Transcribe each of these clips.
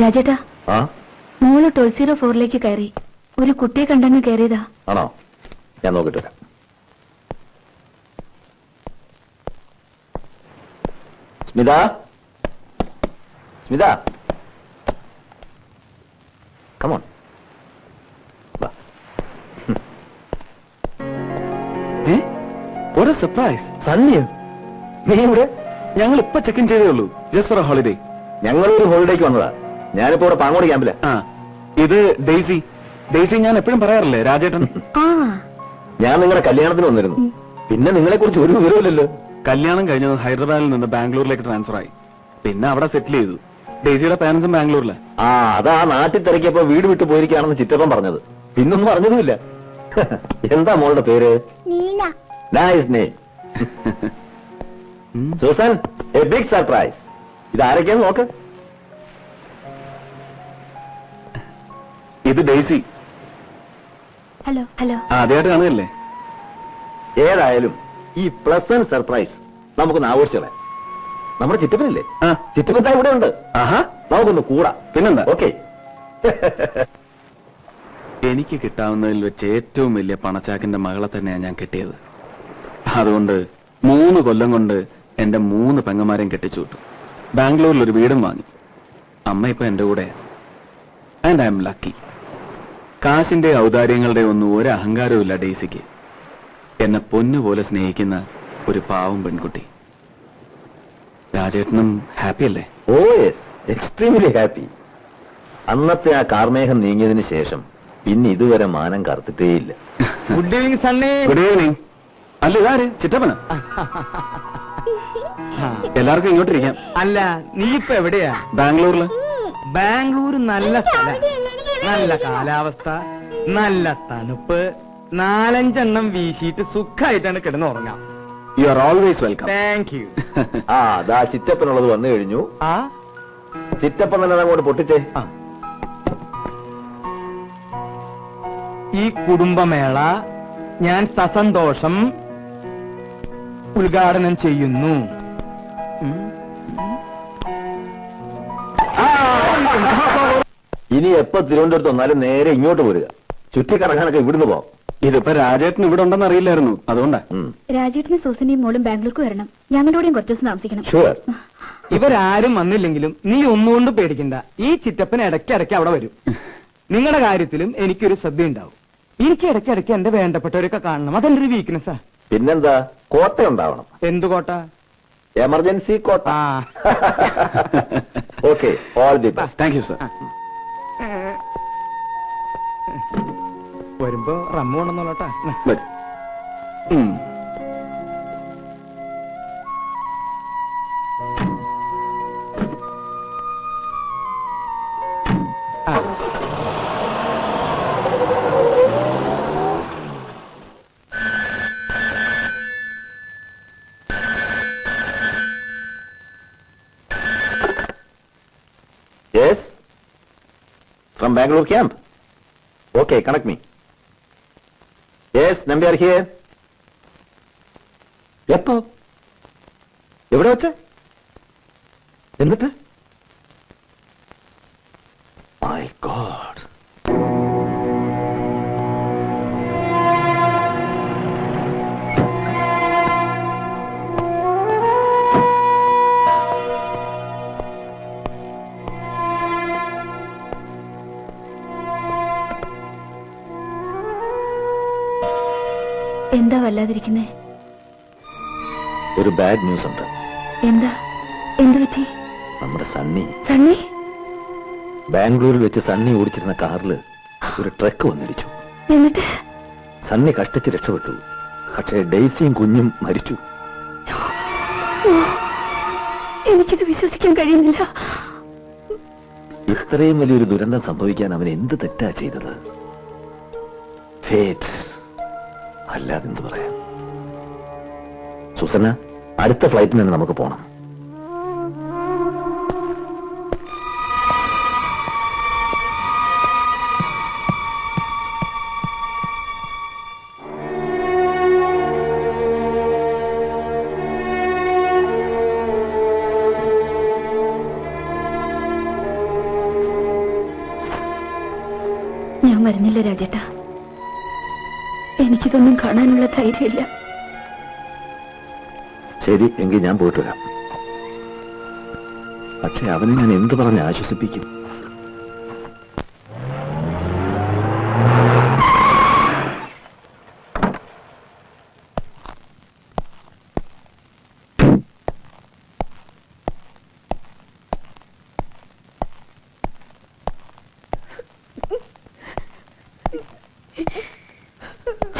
രാജേട്ടാ. മോൾ toy zero ഫോറിലേക്ക് കയറി. ഒരു കുട്ടിയെ കണ്ടങ്ങ് കയറിയതാ. ആണോ? ഞാൻ നോക്കിട്ട് വരാം. സ്മിത? സ്മിത? കമോൺ ഒരു സർപ്രൈസ് സണ്ണിയോ നീ ഇവിടെ ഞങ്ങൾ ഇപ്പൊ ചെക്ക് ഇൻ ചെയ്തേ ഉള്ളൂ. ജസ്റ്റ് ഫോർ ഹോളിഡേ ഞങ്ങളൊരു ഹോളിഡേക്ക് വന്നതാ. ഞാനിപ്പോ ഇവിടെ പാങ്ങോട് ക്യാമ്പിൽ. ആ ഇത് ഡെയ്സി. ഡെയ്സി ഞാൻ എപ്പോഴും പറയാറില്ലേ രാജേട്ടൻ? ആ. ഞാൻ നിങ്ങളുടെ കല്യാണത്തിന് വന്നിരുന്നു. പിന്നെ നിങ്ങളെ കുറിച്ച് ഒരു വിവരമില്ലല്ലോ കല്യാണം കഴിഞ്ഞത് ഹൈദരാബാദിൽ നിന്ന് ബാംഗ്ലൂരിലേക്ക് ട്രാൻസ്ഫർ ആയി പിന്നെ അവിടെ സെറ്റിൽ ചെയ്തു. ഡെയ്സിയുടെ പാരന്റ്സും ബാംഗ്ലൂരിലെ. ആ അതാ നാട്ടിൽ തിരക്കിയപ്പോ വീട് വിട്ടു പോയിരിക്കുകയാണെന്ന് ചിറ്റപ്പം പറഞ്ഞത്. പിന്നൊന്നും പറഞ്ഞതുമില്ല എന്താ മോളുടെ പേര്? Neena nice name Susan a big surprise ഇത് ആരൊക്കെയാന്ന് നോക്ക്. ഇത് ഡെയ്സി. Hello hello. ആദ്യമായിട്ട് കാണുകയല്ലേ? ഏതായാലും ഈ പ്ലസന്റ് സർപ്രൈസ് നമുക്കൊന്ന് ആഘോഷിച്ചോളെ നമ്മുടെ ചിറ്റപ്പനില്ലേ? ആ. ചിറ്റപ്പൻ ഇവിടെ ഉണ്ട് ആഹാ. നമുക്കൊന്ന് കൂടാ. പിന്നെന്താ? ഓക്കെ. എനിക്ക് കിട്ടാവുന്നതിൽ വെച്ച് ഏറ്റവും വലിയ പണച്ചാക്കിന്റെ മകളെ തന്നെയാണ് ഞാൻ കിട്ടിയത്. അതുകൊണ്ട് മൂന്ന് കൊല്ലം കൊണ്ട് എന്റെ മൂന്ന് പെങ്ങന്മാരെയും കെട്ടിച്ചു വിട്ടു. ബാംഗ്ലൂരിൽ ഒരു വീടും വാങ്ങി. അമ്മ ഇപ്പൊ എന്റെ കൂടെ ആൻഡ് ഐ എം ലക്കി കാശിന്റെ ഔദാര്യങ്ങളുടെ ഒന്നും ഒരു അഹങ്കാരവും ഇല്ല ഡേസിക്ക് എന്നെ പൊന്നുപോലെ സ്നേഹിക്കുന്ന ഒരു പാവം പെൺകുട്ടി. രാജേട്ടനും ഹാപ്പി അല്ലേ? ഓ യെസ് എക്സ്ട്രീംലി ഹാപ്പി അന്നത്തെ ആ കാർമേഘം നീങ്ങിയതിന് ശേഷം പിന്നെ ഇതുവരെ മാനം കറുത്തിട്ടേയില്ല. Good evening Sunny good evening അല്ല ഇതാര്? ചിറ്റപ്പന? എല്ലാവർക്കും ഇങ്ങോട്ടിരിക്കാം. അല്ല നീ ഇപ്പൊ എവിടെയാ? ബാംഗ്ലൂരിൽ. ബാംഗ്ലൂർ നല്ല സ്ഥലം. നല്ല കാലാവസ്ഥ നല്ല തണുപ്പ് നാലഞ്ചെണ്ണം വീശിയിട്ട് സുഖമായിട്ടാണ് കിടന്നുറങ്ങാം. You are always welcome thank you ആ അതാ ചിറ്റപ്പനുള്ളത് വന്നു കഴിഞ്ഞു. ആ? ചിറ്റപ്പൻ തന്നെ അങ്ങോട്ട് പൊട്ടിച്ചേ. ആ. ഈ കുടുംബമേള ഞാൻ സസന്തോഷം ഉദ്ഘാടനം ചെയ്യുന്നു. ഉം. ഇനി എപ്പോ തിരുവനന്തപുരത്ത് വന്നാലും നേരെ ഇങ്ങോട്ട് പോരുക. ചുറ്റിക്കറങ്ങാനൊക്കെ ഇവിടുന്ന് പോവാം. ഇതിപ്പോ രാജേട്ടൻ ഇവിടെ ഉണ്ടെന്ന് അറിയില്ലായിരുന്നു. അതുകൊണ്ടാ. രാജേട്ടനും സൂസനെയും മോളും ബാംഗ്ലൂർക്ക് വരണം. ഞങ്ങളുടെ കൂടെയും കുറച്ച് ദിവസം താമസിക്കണം. ഷുവർ ഇവരാരും വന്നില്ലെങ്കിലും നീ ഒന്നുകൊണ്ട് പേടിക്കണ്ട. ഈ ചിറ്റപ്പൻ ഇടയ്ക്കിടയ്ക്ക് അവിടെ വരും. നിങ്ങളുടെ കാര്യത്തിലും എനിക്കൊരു ശ്രദ്ധ ഉണ്ടാവും എനിക്ക് ഇടയ്ക്കിടയ്ക്ക് എന്റെ വേണ്ടപ്പെട്ടവരൊക്കെ കാണണം. അതെന്റെ ഒരു വീക്ക്നെസ്സാ പിന്നെന്താ? കോട്ട ഉണ്ടാവണം എന്ത് quota? Emergency quota. Okay all the best thank you sir വരുമ്പോ റമ്മ കൊണ്ടെന്നോളട്ടാ from Bangalore camp okay connect me yes Nambi are here എപ്പോ? എവിടെ വെച്ച്? എന്നിട്ട്? മൈ ഗോഡ് എന്താ വല്ലാതിരിക്കുന്നേ? ഒരു ബാഡ് ന്യൂസ് ഉണ്ട്. എന്താ? എന്ത് പറ്റി? നമ്മുടെ സണ്ണി. സണ്ണി? ബാംഗ്ലൂരിൽ വെച്ച് സണ്ണി ഓടിച്ചിരുന്ന കാറിൽ ഒരു ട്രക്ക് വന്നിടിച്ചു. എന്നിട്ട്? സണ്ണി കഷ്ടിച്ച് രക്ഷപ്പെട്ടു. പക്ഷേ ഡെയ്സിയും കുഞ്ഞും മരിച്ചു. എനിക്കിത് വിശ്വസിക്കാൻ കഴിയുന്നില്ല. ഇത്രയും വലിയൊരു ദുരന്തം സംഭവിക്കാൻ അവൻ എന്ത് തെറ്റാ ചെയ്തത്? ഫേറ്റ് അല്ലാതെന്ത് പറയാം? സുസന അടുത്ത ഫ്ലൈറ്റിന് തന്നെ നമുക്ക് പോണം. വരുന്നില്ല രാജേട്ടാ. എനിക്കിതൊന്നും കാണാനുള്ള ധൈര്യമില്ല. ശരി എങ്കിൽ ഞാൻ പോയിട്ട് വരാം. പക്ഷെ അവനെ ഞാൻ എന്ത് പറഞ്ഞ് ആശ്വസിപ്പിക്കും?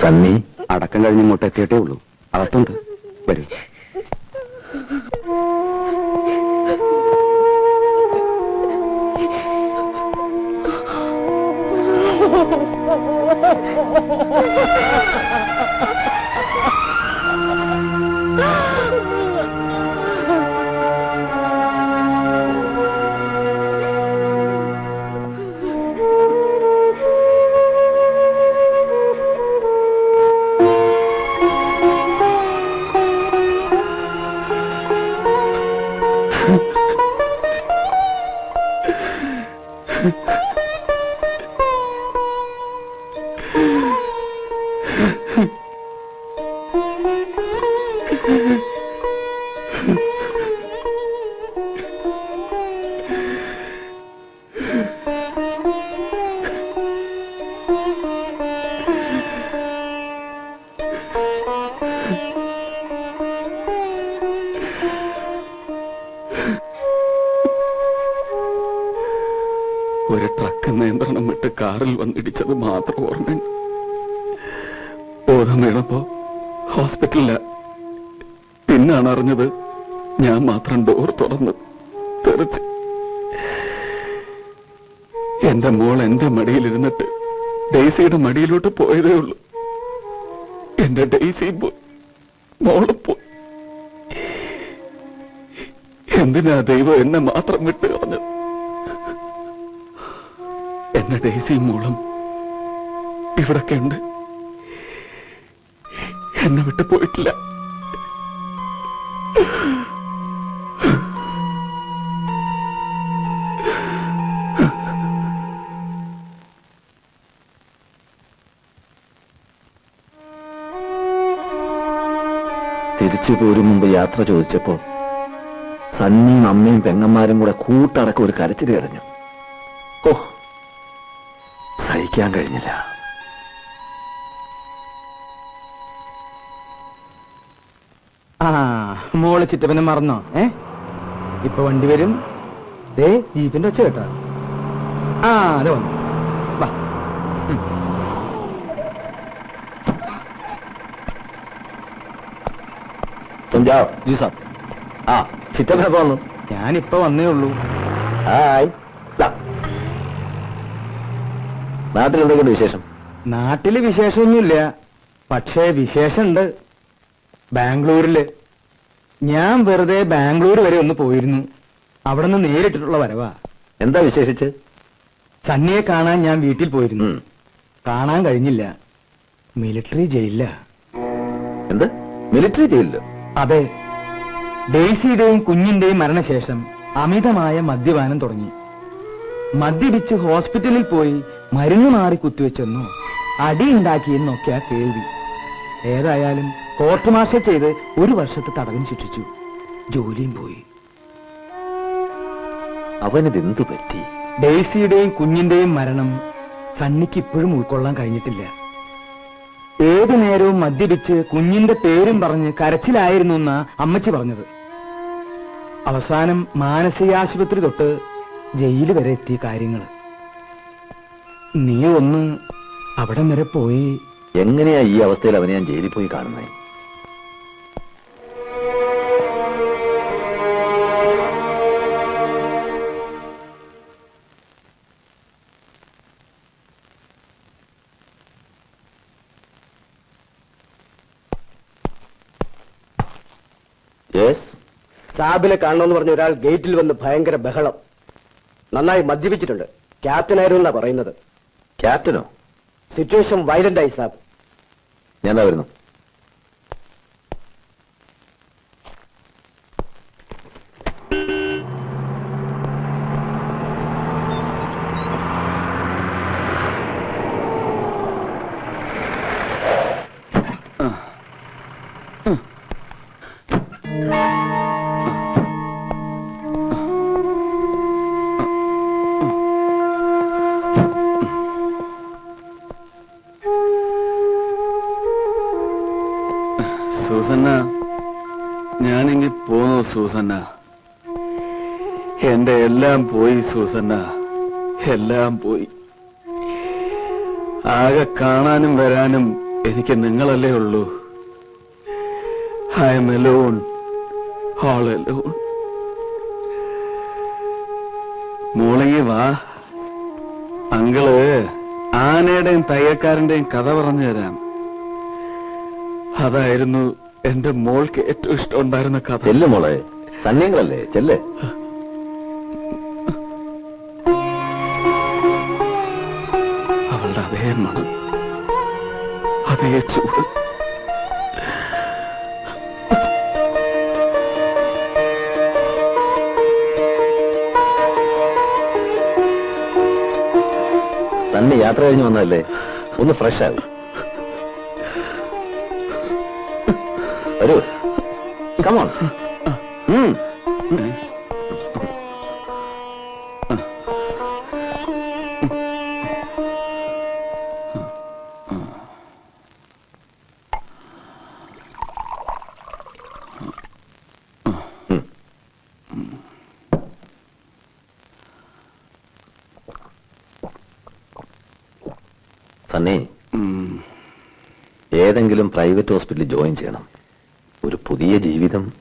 സണ്ണി അടക്കം കഴിഞ്ഞ് ഇങ്ങോട്ട് എത്തിയിട്ടേ ഉള്ളൂ. അകത്തുണ്ട്. വരൂ. ഒരു കാറിൽ വന്നിടിച്ചത് മാത്രം ഓർമ്മയുണ്ട്. ബോധം വീണപ്പോ ഹോസ്പിറ്റലില. പിന്നാണ് അറിഞ്ഞത് ഞാൻ മാത്രം ഡോർ തുറന്ന് തെറിച്ച്. എന്റെ മോൾ എന്റെ മടിയിലിരുന്നിട്ട് ഡെയ്സിയുടെ മടിയിലോട്ട് പോയതേ ഉള്ളൂ. എന്റെ ഡെയ്സി പോയി മോൾ പോയി എന്തിനാ ദൈവം എന്നെ മാത്രം വിട്ട് കളഞ്ഞത്? എന്നെ ദേശീയ മോളും. ഇവിടൊക്കെ ഉണ്ട്. എന്നെ വിട്ടു പോയിട്ടില്ല. തിരിച്ചു മുമ്പ് യാത്ര ചോദിച്ചപ്പോൾ സണ്ണിയും അമ്മയും പെങ്ങന്മാരും കൂടെ കൂട്ടടക്കം ഒരു കരച്ചിൽ കരഞ്ഞു സഹിക്കാൻ കഴിഞ്ഞില്ല. ആ മോൾ ചിറ്റപ്പനെ മറന്നോ ഏ? ഇപ്പൊ വണ്ടി വരും. ദേ ജീപ്പിന്റെ ഒച്ച കേട്ടോ. ആ അതെ വന്നു. വാ. ജി ആ ചിറ്റപ്പനെ പോന്നു. ഞാനിപ്പോ വന്നേ ഉള്ളൂ. ഹായ്. നാട്ടിൽ എന്തൊക്കെയുണ്ട് വിശേഷം? നാട്ടിൽ വിശേഷമൊന്നുമില്ല. പക്ഷേ വിശേഷമുണ്ട്. ബാംഗ്ലൂരിൽ ഞാൻ വെറുതെ ബാംഗ്ലൂർ വരെ ഒന്ന് പോയിരുന്നു. അവിടെ നിന്ന് നേരിട്ടിട്ടുള്ള വരവാ. എന്താ വിശേഷിച്ച്? സന്നിയെ കാണാൻ ഞാൻ വീട്ടിൽ പോയിരുന്നു. ഉം. കാണാൻ കഴിഞ്ഞില്ല. മിലിറ്ററി ജയിലില്ല എന്ത്? മിലിറ്ററി ജയിലിലോ അതെ. ഡെയ്സിയുടെയും കുഞ്ഞിന്റെയും മരണശേഷം അമിതമായ മദ്യപാനം തുടങ്ങി. മദ്യപിച്ച് ഹോസ്പിറ്റലിൽ പോയി മരുന്ന് മാറി കുത്തിവെച്ചെന്നോ? അടിയുണ്ടാക്കിയെന്നൊക്കെയാ കേൾവി. ഏതായാലും കോർട്ട് മാർഷൽ ചെയ്ത് ഒരു വർഷത്തെ തടവിന് ശിക്ഷിച്ചു. ജോലിയും പോയി. അവനതെന്തു പറ്റി? ഡേസിയുടെയും കുഞ്ഞിന്റെയും മരണം സണ്ണിക്ക് ഇപ്പോഴും ഉൾക്കൊള്ളാൻ കഴിഞ്ഞിട്ടില്ല. ഏതു നേരവും മദ്യപിച്ച് കുഞ്ഞിന്റെ പേരും പറഞ്ഞ് കരച്ചിലായിരുന്നു എന്നാ അമ്മച്ചി പറഞ്ഞത്. അവസാനം മാനസികാശുപത്രി തൊട്ട് ജയിൽ വരെ എത്തിയ കാര്യങ്ങൾ നീ ഒന്ന് അവിടം വരെ പോയി. എങ്ങനെയാ ഈ അവസ്ഥയിൽ അവനെ ഞാൻ ജയിലിൽ പോയി കാണുന്നത് സാബിനെ കാണണമെന്ന് പറഞ്ഞ ഒരാൾ ഗേറ്റിൽ വന്ന് ഭയങ്കര ബഹളം. നന്നായി മദ്യപിച്ചിട്ടുണ്ട്. ക്യാപ്റ്റൻ ആയിരുന്നു എന്നാ പറയുന്നത്. ക്യാപ്റ്റനോ സിറ്റുവേഷൻ വയലന്റ് ആയി സാബ് ഞാൻ വരുന്നു. Yeah. സൂസന്ന. എന്റെ എല്ലാം പോയി സൂസന്ന. എല്ലാം പോയി. ആകെ കാണാനും വരാനും എനിക്ക് നിങ്ങളല്ലേ ഉള്ളൂ. I am alone all alone മോളിങ്ങി വാ. അങ്കൾ ആനയുടെയും തയ്യക്കാരന്റെയും കഥ പറഞ്ഞു തരാം. അതായിരുന്നു എന്റെ മോൾക്ക് ഏറ്റവും ഇഷ്ടം ഉണ്ടായിരുന്ന കഥ. ചെല്ലു മോളെ. സന്യങ്ങളല്ലേ? ചെല്ലേ. അവളുടെ അതേ മണം അതേ ചൂട്. സന്നി യാത്ര കഴിഞ്ഞ് വന്നതല്ലേ? ഒന്ന് ഫ്രഷ് ആകും വരൂ കമോൺ സണ്ണി ഉം. ഏതെങ്കിലും പ്രൈവറ്റ് ഹോസ്പിറ്റലിൽ ജോയിൻ ചെയ്യണം. ഒരു പുതിയ ജീവിതം.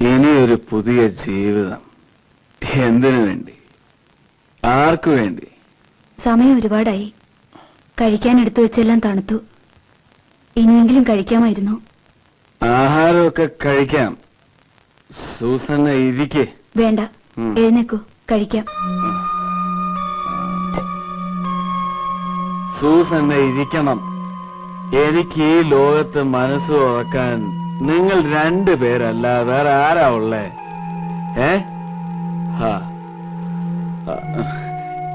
ഇനി ഒരു പുതിയ ജീവിതം. എന്തിനു വേണ്ടി? ആർക്കു വേണ്ടി? സമയം ഒരുപാടായി. കഴിക്കാൻ എടുത്തു വെച്ചെല്ലാം തണുത്തു. ഇനിയെങ്കിലും കഴിക്കാമായിരുന്നു. ആഹാരമൊക്കെ കഴിക്കാം. സൂസന്ന ഇരിക്കേ. വേണ്ട. എഴുന്നേക്കൂ. കഴിക്കാം. സൂസന്ന ഇരിക്കണം. എനിക്ക് ഈ ലോകത്ത് മനസ്സ് തുറക്കാൻ നിങ്ങൾ രണ്ടു പേരല്ല വേറെ ആരാ ഉള്ളേ? ഏ.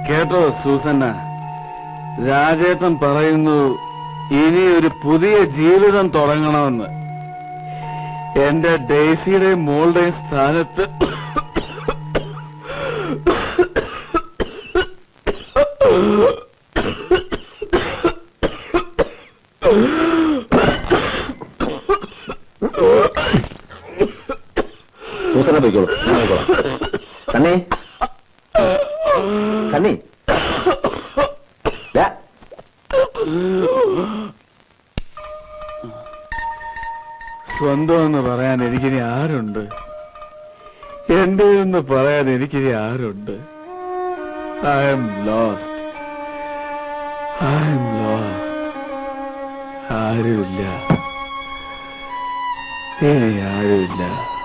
കേട്ടോ സൂസന്ന. രാജേട്ടൻ പറയുന്നു ഇനി ഒരു പുതിയ ജീവിതം തുടങ്ങണമെന്ന്. എന്റെ ഡേസിയുടെയും മോളുടെയും സ്ഥാനത്ത് സൂസന പോയിക്കോളൂ ഞാൻ പോയിക്കോളാം. സണ്ണി സണ്ണി ദാ. സ്വന്തം എന്ന് പറയാൻ എനിക്കിനി ആരുണ്ട്? എന്റെ എന്ന് പറയാൻ എനിക്കിനി ആരുണ്ട്? I am lost I am lost ആരുമില്ല. ഇനി ആരുമില്ല.